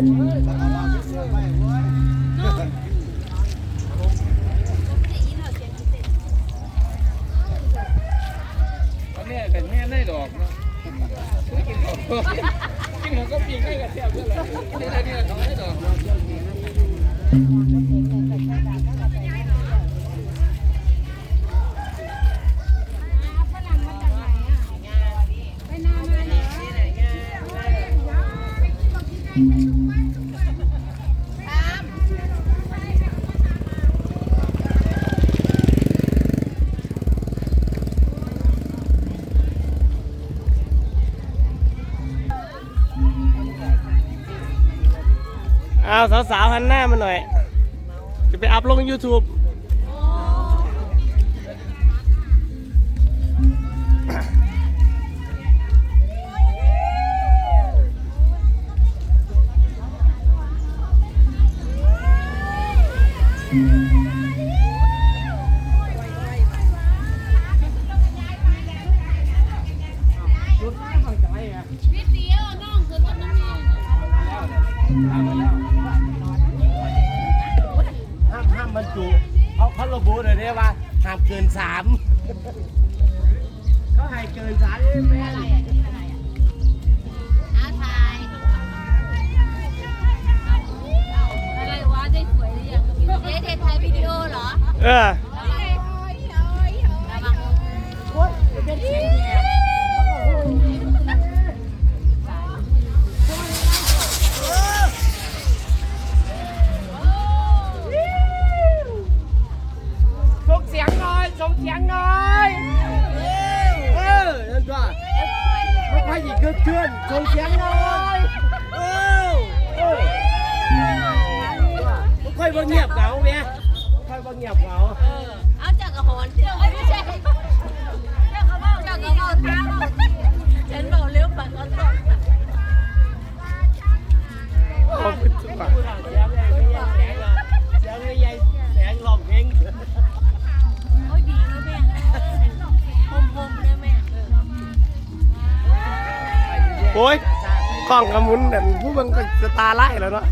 แม่กันแม่ได้ดอกเนากินของกินของก็ปีกได้กับเสียบเยอนเลยนี่แหละนี่แหลห้ดอกาวสาวสาวหันหน้ามาหน่อย จะไปอัพลง YouTube อืม โอ้ยกล้องกระมุนนั่นผู้บังก็จะตาไล่แล้วเนาะ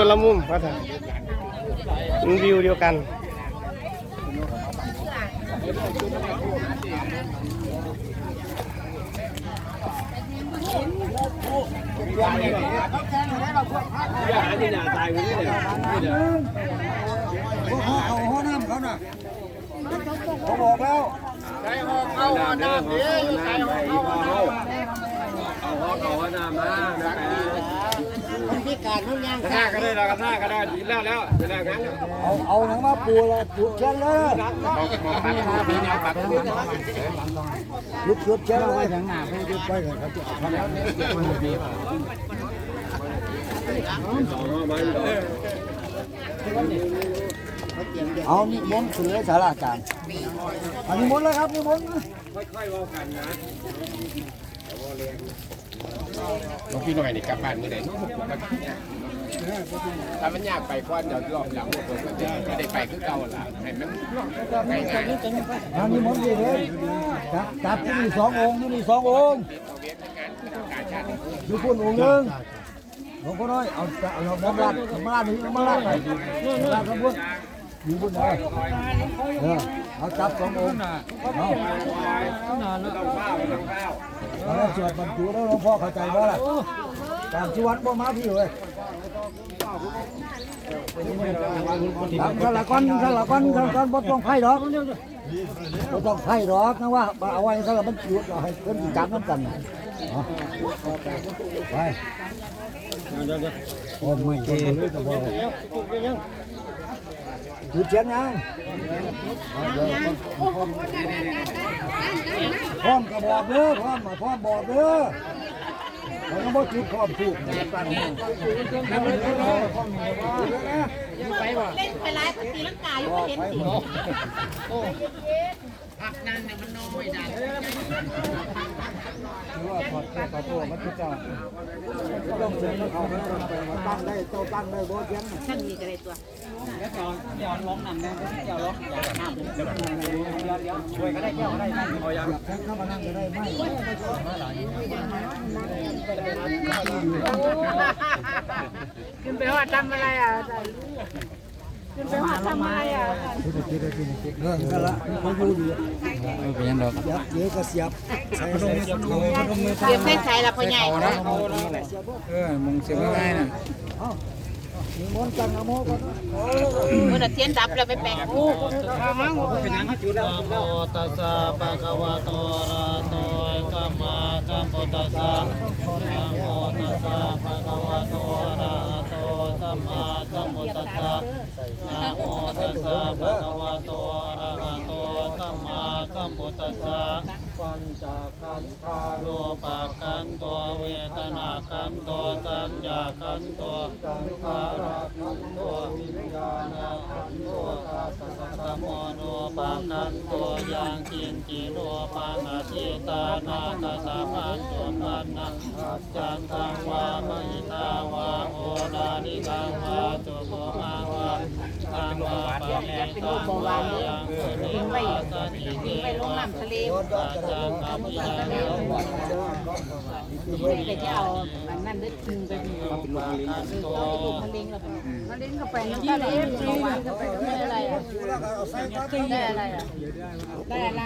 คนละมุมมาถ่ายมันวิวเดียวกันเอาห้องน้ำเขาน่ะเขาบอกแล้วเอาห้องน้ำเด้อใส่ห้องเข้าเอาเอาห้องเอาห้องน้ำมา พิการเขาย่างก็ได้ละกระทาก็ได้ดีแล้วแล้วเวลางั้นเอาเอาหนังมาปูเลยปูเชียงเลยบอกบอกปัดมาเป็นแนวปัดลุกชุดเชียงเลยอย่างหนาไปยุดไปเลยเอานเอานี่มนต์ถือสาราการอันนี้มนต์เลยครับนี่มนต์ค่อยๆว่ากันนะ น้องพี่หน่อยนี่กลับบ้านเมื่อไหร่น้องผมก็เนี่ยถ้ามันยากไปก้อนเดี๋ยวรอบหลังผมก็จะไม่ได้ไปคือเก่าละให้มันง่ายๆอันนี้มนดีเลยจับจับที่มีสององค์ที่มีสององค์ดูพุ่นองค์หนึ่งหลวงพ่อน้อยเอาจะเอาน้ำราดน้ำราดนี่น้ำราดไปน้ำราดข้างบนอยู่บนไหนเออเอาจับสององค์เอาเอา แล้วสวดบรรจุแล้วหลวงพ่อเข้าใจบ่ล่ะการชีวัดบ่มาพี่เว้ยทำสละก้อนสละก้อนสละก้อนบ่ต้องไผ่ดอกบ่ต้องไผ่ดอกนะว่าเอาไว้สละมันจุดเอาให้เพิ่นจับน้ำกันน่ะเอาไปโอ้ไม่เก่งเลยแต่บ่ จุดเชียงยังพร้อมกระบอกเด้อพร้อมมาพร้อมบอกเด้อแล้วก็บ่จุดพร้อมถูกตั้งให้เล่นไปไล่ปฏิลังกาอยู่เห็นสิว่า ถอดแค่ขอโทษมันคือเจ้าต้องเสียงเขาไม่ต้งไปมาตั้งได้เจ้าตั้งได้บ่เสียงช่างมีกันเลยตัวแค่เข้ามานั่งก็ได้ไม่ขึ้นไปว่าทำอะไรอะขึ้นไปว่าทำอะไรอะ คิดคิดคิดคิดเรื่องกันละมาอยู่ดีไม่เป็นยังดอกเดี๋ยวก็เสียบใส่ใส่เสียบเขาพนมมือเตรียมเส้นใส่ละพ่อใหญ่เออมึงเสียบง่ายนะมีมนต์จังนะโมก่อนเมื่อเทียนดับแล้วไปแปลงกูเป็นยังจุดแล้วโมตัสสะภะคะวะโตอะระหะโตสัมมาสัมพุทธัสสะนะโมตัสสะภะคะวะโตอะระหะโต สัมมาสัมพุทธัสสะนะโมตัสสะภะคะวะโตอะระหะโตสัมมาสัมพุทธัสสะ ปัญจขันธาโลปะขันตัวเวทนาขันตัวสัญญาขันตัวสังขารขันตัววิญญาณขันตัวตัสสะสะโมโนปะขันตัวยังกินจิโรปังอาทิตานาตสะพันตุปันนังจันทังวามหิตาวาโอดานิกังวาตุโกมาวาตังวาปะเมตังวายังสุนิวาสติเทไปลงน้ำทะเลอาจารย์กับยาโยไปจะเอาอันนั้นได้ถึงไปมีลูกมะเร็งแล้วมะเร็งเข้าไปน้ำตาไหลเบาหวานเข้าไปได้อะไรอะได้อะไรอะได้อะไร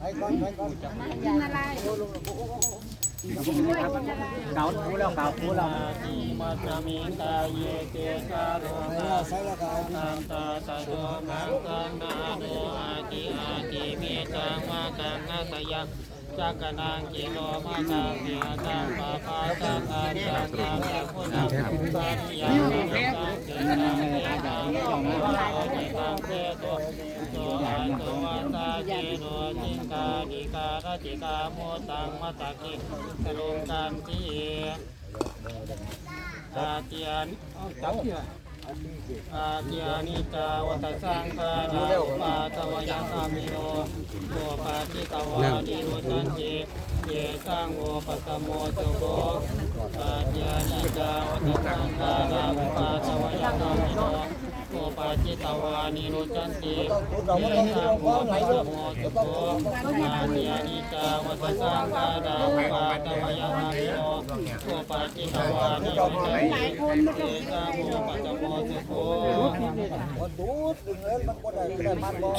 ไอ้ก้อนไอ้ก้อนอะไร เก่าคูแล้วเก่าคูแล้วติมัสมิตาเยเกกาโรมาแล้วใส่แล้วก็เอาตังตาตโยมังกังนาโนอาติอาติเมตังมากังนาสยัง จักนังกิโลมาตังเดียตังปะปะตังอาจังตังยัพุนังสัญญาตังเกตังเกตังยองวะโอจิตังเปโตโตอันโตวันตาเจโนจิงกาดิการติกาโมตังมัตตะกิสโลกันทีตาเตียนจับเตียน อาเจียนิจาวัตสังฆาราปาตวายสามิโนโมปาทิตวาดิรุตันติเยสังโอปัสโมจโกอาเจียนิจาวัตสังฆาราปาตวายสามิโน จิตวานิโรจันติเราไม่ได้ให้เราฟ้องไหนด้วยโมตุโกมาเนียนิกาวัสสังกาดาปาตมยานิโนโอปาจิตวานิโรจันติเอกาโมปัจจโมตุโกมันดูดถึงเลยมันก็ได้ได้มันบ่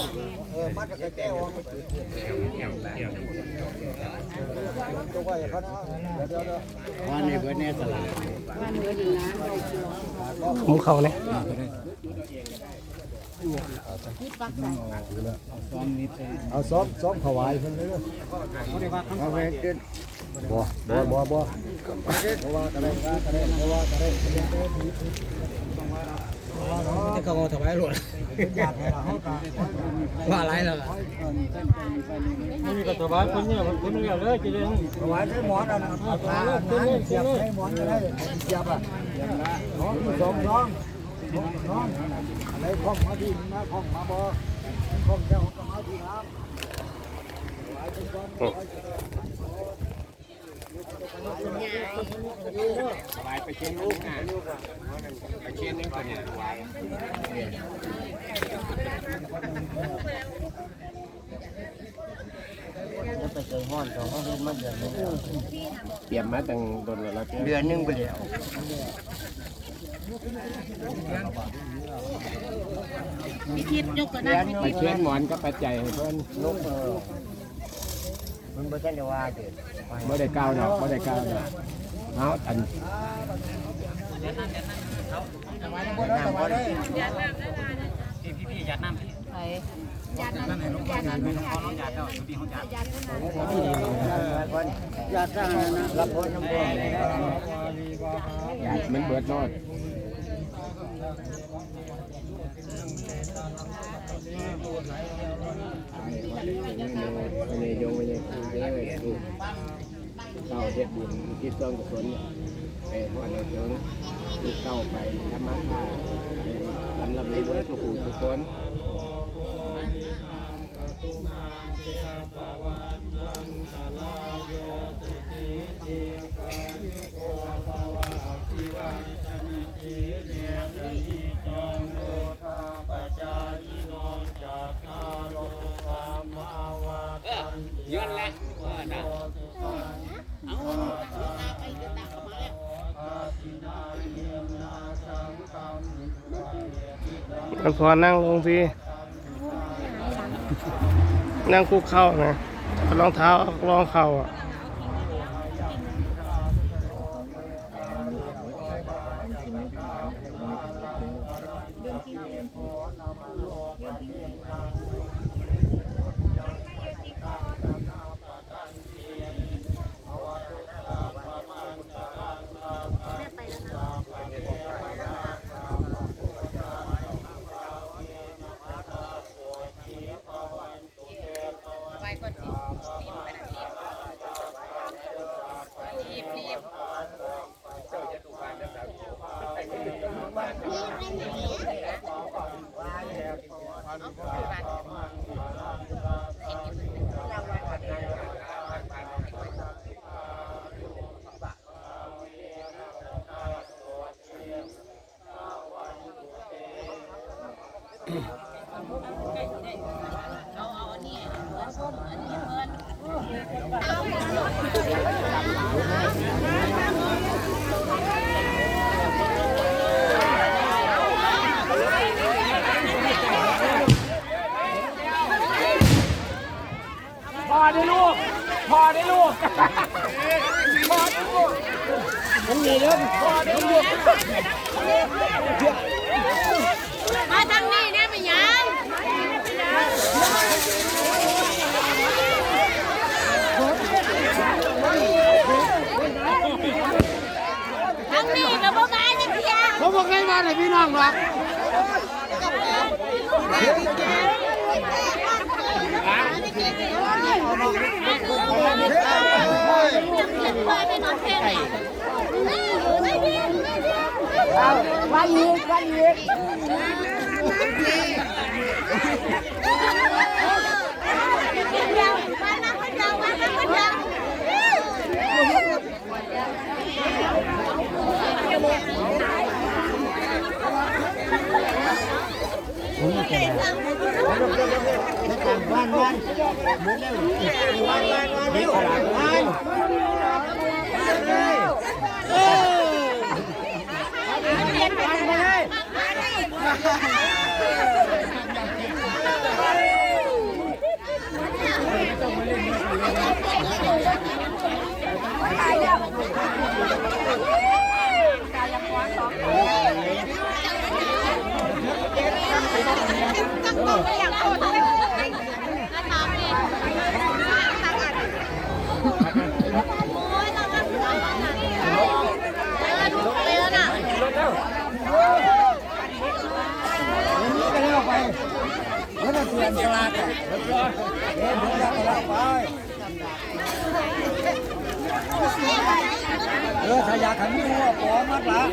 เออมันก็แก้วตัวไว้เขานะเดี๋ยวเดี๋ยววันนี้เพิ่นเนี่ยสลาดหมูเขาเนี่ย เอาซ้อมซ้อมถวายเพิ่นเลยเอาไปขึ้นบ่บ่บ่บ่เพราะว่าอะไรอะไรเพราะว่าอะไรจะเขาถวายหลวงว่าอะไรล่ะนี่ก็ถวายคนเนี่ยมันคนเนี่ยเลยจีเดนถวายให้หมอนอันเอาตาเสียบให้หมอนได้เสียบอะน้องสองน้อง น้องอะไรคล้องมาที่นะคล้องมาบ่คล้องแก้วก็มาที่น้ำสบายไปเชียนลูกนะไปเชียนนี่ตัวเนี่ยไปเจอห้อนสองห้องมันเดือนนึงเตรียมมาตั้งโดนแล้วเดือนนึงไปแล้ว พิคิดยกกระดาษไปเชียนหมอนก็ปัจจัยให้เพิ่นลูกเออมันไม่ใช่ว่าเกิดบ่ได้ก้าวดอกบ่ได้ก้าวดอกเอาอันไปอยากสร้างนะรับพ้นน้ำพองมันเบิด โนดนี่โยมนี่คือเด้อลูเต้าเฮ็ดบุญที่ต้องกุศลไปหอดในถึงเต้าไปธรรมะค่าสำหรับในเบิดสุขุทุกคน มันพอนั่งลงพี่นั่งคุกเข่านะรองเท้ารองเข่าอะ ไปก่อนสิรีบไปนะรีบรีบรีบ มาทางนี้นะ พอได้ลูก พอได้ลูก พอได้ลูกมันมีเรื่องพอได้ลูกมาทางนี้เนี่ยไปยังทางนี้กับพ่อแม่จะเพียเขาบอกไห้มาเลยพี่น้องหรัก วันวันวันวันก็ แล้วไปแล้วมันเปลี่ยนตลาดอะเอ๊ะผมอยากแล้วไเออถ้าอยากขันตัวปอมัดละ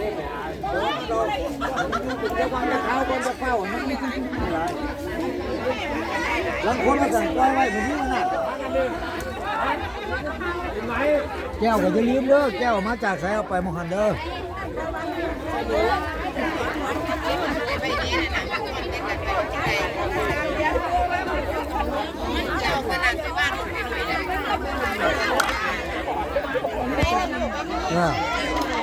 จะวางจะเข้าบนจะเฝ้ามันไม่ขึ้นอะไรบางคนมาสั่งปล่อยไว้แบบนี้มันน่ะแก้วก็จะลืมเด้อแก้วมาจากใส่เอาไปมหันเด้อเออ